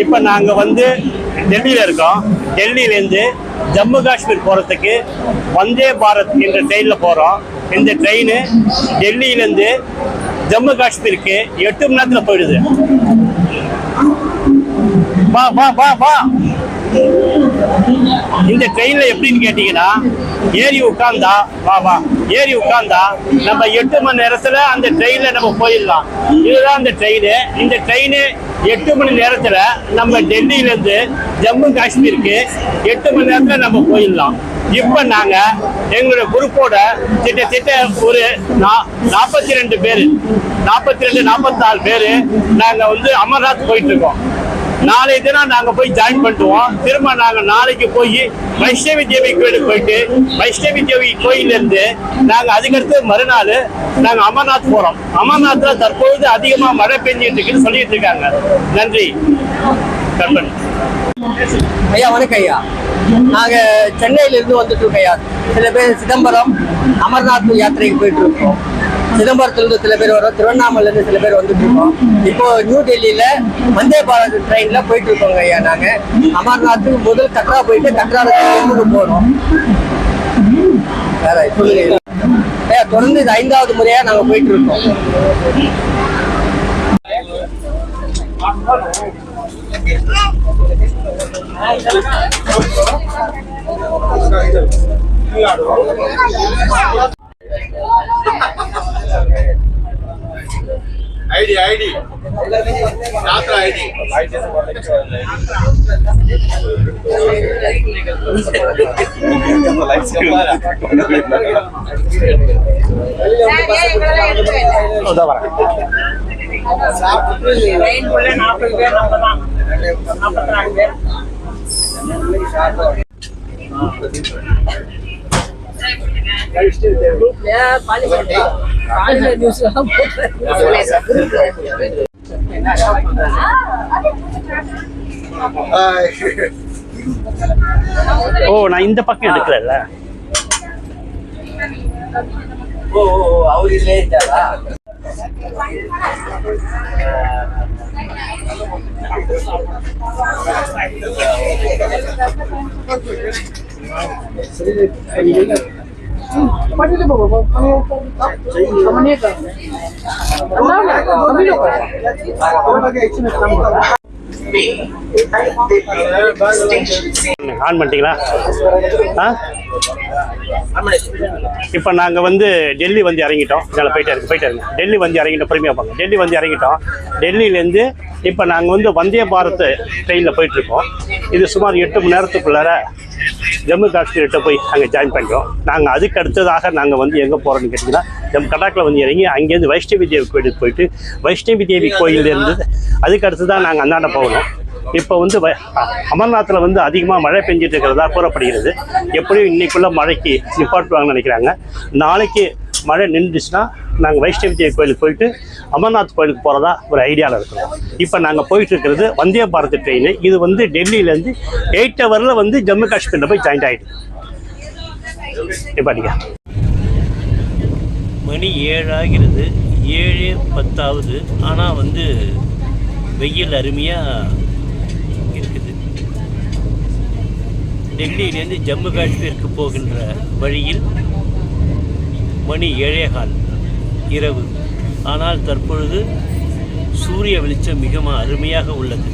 இப்போ நாங்கள் வந்து டெல்லியில் இருக்கோம். டெல்லியிலேருந்து ஜம்மு காஷ்மீர் போகிறதுக்கு வந்தே பாரத் என்ற ட்ரெயினில் போகிறோம் இந்த ட்ரெயின் டெல்லியிலேருந்து ஜம்மு காஷ்மீருக்கு எட்டு மணி நேரத்தில் போயிடுது. வா வா வா வா. இந்த ட்ரெயினில் எப்படின்னு கேட்டிங்கன்னா ஏறி உட்கார்ந்தா வா வா. ஏறி உட்கார்ந்தா நம்ம எட்டு மணி நேரத்தில் அந்த ட்ரெயினில் நம்ம போயிடலாம். இதுதான் அந்த ட்ரெயின் இந்த ட்ரெயின் எட்டு மணி நேரத்துல நம்ம டெல்லியில இருந்து ஜம்மு காஷ்மீருக்கு எட்டு மணி நேரத்துல நம்ம போயிடலாம். இப்ப நாங்க எங்களுடைய குரூப்போட கிட்டத்தட்ட ஒரு நாற்பத்தி ரெண்டு பேர் நாற்பத்தி ரெண்டு நாற்பத்தி பேர் பேரு நாங்க வந்து அமர்நாத் போயிட்டு இருக்கோம் நாளை தினம் நாங்க போய் ஜாயின் பண்ணுவோம் திரும்ப நாங்க நாளைக்கு போய் வைஷ்ணவி தேவி கோயிலுக்கு போயிட்டு வைஷ்ணவி தேவி கோயில் இருந்து நாங்க அதுக்கடுத்து மறுநாள் நாங்க அமர்நாத் போறோம். அமர்நாத்ல தற்பொழுது அதிகமா மழை பெஞ்சிட்டு இருக்குன்னு சொல்லிட்டு இருக்காங்க நன்றி. கண்பன் ஐயா வணக்கம் ஐயா. நாங்க சென்னையில இருந்து வந்துட்டு இருக்கோம் ஐயா. சில பேர் சிதம்பரம் அமர்நாத் யாத்திரைக்கு போயிட்டு இருக்கோம். சிதம்பரத்துலேருந்து சில பேர் வரோம் திருவண்ணாமலேருந்து சில பேர் வந்துட்டு இருக்கோம். இப்போ நியூ டெல்லியில வந்தே பாரத் ட்ரெயின்ல போயிட்டு இருக்கோங்க ஐயா நாங்க. அமர்நாத்துக்கு முதல் கட்ரா போயிட்டு கட்ரா ஜம்முக்கு போறோம். வேற சொல்லுங்க ஐயா தொடர்ந்து இது ஐந்தாவது முறையா நாங்க போயிட்டு இருக்கோம். ఐడి ఐడి యాత్ర ఐడి பாலிஷ் ஓ நான் இந்த பக்கம் எடுக்கல ஓ அவரு லேட்டாவா பண்ணிட்டு போக ஆன் பண்ணிட்டீங்களா? ஆ? இப்போ நாங்கள் வந்து டெல்லி வந்து இறங்கிட்டோம். இதில் போயிட்டு இருக்கு போயிட்டு இருங்க டெல்லி வந்து இறங்கிட்டோம் பொறுமையாக பாங்க. டெல்லி வந்து இறங்கிட்டோம். டெல்லியிலேருந்து இப்போ நாங்கள் வந்து வந்தே பாரத் ட்ரெயினில் போயிட்டுருக்கோம். இது சுமார் எட்டு மணி நேரத்துக்குள்ளார ஜம்மு காஷ்மீர்கிட்ட போய் அங்கே ஜாயின் பண்ணிட்டோம். நாங்கள் அதுக்கு அடுத்ததாக நாங்கள் வந்து எங்கே போகிறோம்னு கேட்டிங்கன்னா ஜம்மு கடாக்கில் வந்து இறங்கி அங்கேருந்து வைஷ்ணவி தேவி கோயிலுக்கு போயிட்டு வைஷ்ணவி தேவி கோயிலேருந்து அதுக்கு அடுத்து தான் நாங்கள் அந்தாண்ட போகணும். இப்போ வந்து அமர்நாத்தில் வந்து அதிகமாக மழை பெஞ்சிட்டு இருக்கிறதா கூறப்படுகிறது. எப்படியும் இன்னைக்குள்ள மழைக்கு நிப்பாட்டுவாங்கன்னு நினைக்கிறாங்க. நாளைக்கு மழை நின்றுச்சுன்னா நாங்கள் வைஷ்ணவி தேவி கோயிலுக்கு போயிட்டு அமர்நாத் கோயிலுக்கு போகிறதா ஒரு ஐடியாவில் இருக்கிறோம். இப்போ நாங்கள் போயிட்டு இருக்கிறது வந்தே பாரத் ட்ரெயின் இது வந்து டெல்லியிலேருந்து எயிட் ஹவரில் வந்து ஜம்மு காஷ்மீரில் போய் ஜாயின்ட் ஆகிடுது இப்போ மணி ஏழாகிறது. ஏழு பத்தாவது. ஆனால் வந்து வெயில் அருமையாக டெல்லியிலேருந்து ஜம்மு காஷ்மீருக்கு போகின்ற வழியில் மணி ஏழேகால் இரவு. ஆனால் தற்பொழுது சூரிய வெளிச்சம் மிகவும் அருமையாக உள்ளது.